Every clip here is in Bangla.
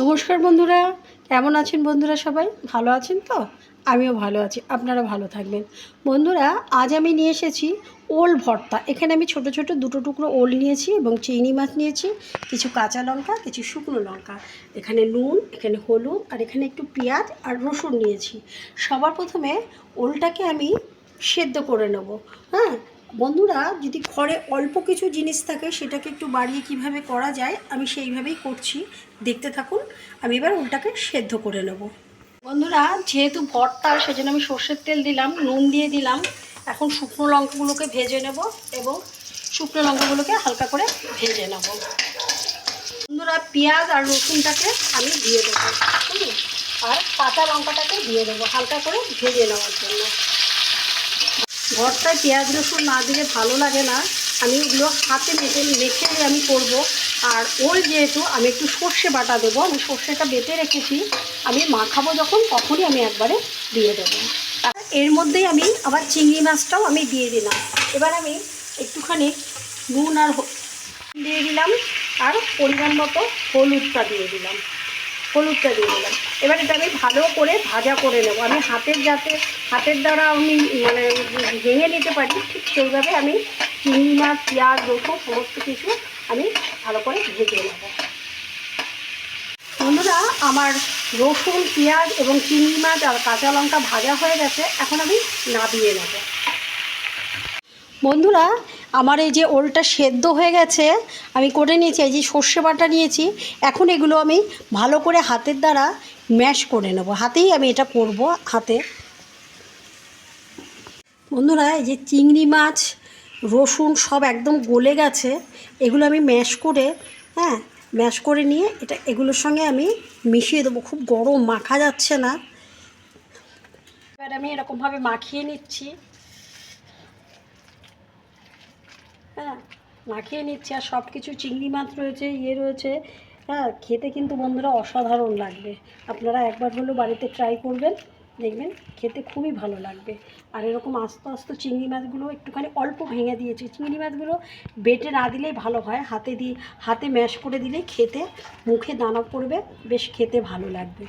নমস্কার বন্ধুরা, কেমন আছেন বন্ধুরা সবাই? ভালো আছেন তো? আমিও ভালো আছি, আপনারা ভালো থাকবেন। বন্ধুরা, আজ আমি নিয়ে এসেছি ওল ভর্তা। এখানে আমি ছোট ছোট দুটো টুকরো ওল নিয়েছি এবং চিংড়ি মাছ নিয়েছি, কিছু কাঁচা লঙ্কা, কিছু শুকনো লঙ্কা। এখানে নুন, এখানে হলুদ, আর এখানে একটু পেঁয়াজ আর রসুন নিয়েছি। সবার প্রথমে ওলটাকে আমি সেদ্ধ করে নেব হ্যাঁ? বন্ধুরা, যদি ঘরে অল্প কিছু জিনিস থাকে, সেটাকে একটু বাড়িয়ে কীভাবে করা যায়, আমি সেইভাবেই করছি। দেখতে থাকুন, আমি এবার ওটাকে সেদ্ধ করে নেব। বন্ধুরা, যেহেতু ভর্তা, সেজন্য আমি সর্ষের তেল দিলাম, নুন দিয়ে দিলাম। এখন শুকনো লঙ্কাগুলোকে ভেজে নেব এবং শুকনো লঙ্কাগুলোকে হালকা করে ভেজে নেব। বন্ধুরা, পেঁয়াজ আর রসুনটাকে আমি দিয়ে দেবো আর কাঁচা লঙ্কাটাকে দিয়ে দেবো, হালকা করে ভেজে নেওয়ার জন্য। ভর্তায় পেঁয়াজ রসুন না দিলে ভালো লাগে না। আমি ওগুলো হাতে মেখে মেখে আমি করব। আর ওল যেহেতু আমি একটু সর্ষে বাটা দেবো, আমি সর্ষেটা বেটে রেখেছি। আমি মাখাবো যখন, তখনই আমি একবারে দিয়ে দেবো। এর মধ্যেই আমি আবার চিংড়ি মাছটাও আমি দিয়ে দিলাম। এবার আমি একটুখানি নুন আর দিয়ে দিলাম। আর পরিমাণ মতো হলুদটা দিয়ে দিলাম। হলুদটা দিয়ে দিলাম। এবার এটা আমি ভালো করে ভাজা করে নেব। আমি হাতের যাতে, হাতের দ্বারা আমি মানে ভেঙে নিতে পারি, ঠিক সেইভাবে আমি চিংড়ি মাছ, পেঁয়াজ, রসুন, সমস্ত কিছু আমি ভালো করে ভেজে নেব। বন্ধুরা, আমার রসুন, পেঁয়াজ এবং চিংড়ি মাছ আর কাঁচা লঙ্কা ভাজা হয়ে গেছে। এখন আমি নাবিয়ে নেব। বন্ধুরা আমার এই যে ওলটা সেদ্ধ হয়ে গেছে, আমি করে নিয়েছি, এই যে সর্ষে বাটা নিয়েছি, এখন এগুলো আমি ভালো করে হাতের দ্বারা ম্যাশ করে নেব। হাতেই আমি এটা করব হাতে। বন্ধুরা, এই যে চিংড়ি মাছ, রসুন সব একদম গলে গেছে, এগুলো আমি ম্যাশ করে হ্যাঁ ম্যাশ করে নিয়ে এটা, এগুলোর সঙ্গে আমি মিশিয়ে দেবো। খুব গরম, মাখা যাচ্ছে না। এবার আমি এরকমভাবে মাখিয়ে নিচ্ছি। হ্যাঁ মাখিয়ে নিচ্ছি। আর সব কিছু চিংড়ি মাছ রয়েছে ইয়ে রয়েছে। হ্যাঁ খেতে কিন্তু বন্ধুরা অসাধারণ লাগবে। আপনারা একবার হলেও বাড়িতে ট্রাই করবেন, দেখবেন খেতে খুবই ভালো লাগবে। আর এরকম আস্তে আস্তে চিংড়ি মাছগুলো একটুখানি অল্প ভেঙে দিয়েছি। চিংড়ি মাছগুলো বেটে না দিলেই ভালো হয়, হাতে দিয়ে, হাতে ম্যাশ করে দিলেই খেতে মুখে দানা পড়বে, বেশ খেতে ভালো লাগবে।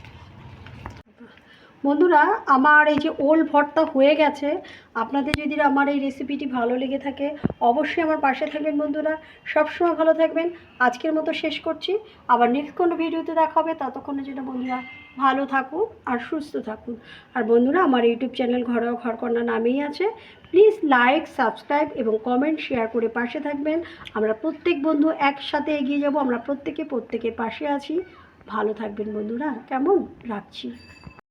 বন্ধুরা, আমার এই যে ওল ভর্তা হয়ে গেছে। আপনাদের যদি আমার এই রেসিপিটি ভালো লেগে থাকে, অবশ্যই আমার পাশে থাকবেন বন্ধুরা। সবসময় ভালো থাকবেন। আজকের মতো শেষ করছি। আবার নেক্সট কোনো ভিডিওতে দেখা হবে। ততক্ষণের জন্য বন্ধুরা, ভালো থাকুন আর সুস্থ থাকুন। আর বন্ধুরা, আমার ইউটিউব চ্যানেল ঘরোয়া ঘরকন্যা নামেই আছে। প্লিজ লাইক সাবস্ক্রাইব এবং কমেন্ট শেয়ার করে পাশে থাকবেন। আমরা প্রত্যেক বন্ধু একসাথে এগিয়ে যাব। আমরা প্রত্যেকে প্রত্যেকের পাশে আছি। ভালো থাকবেন বন্ধুরা। কেমন? রাখছি।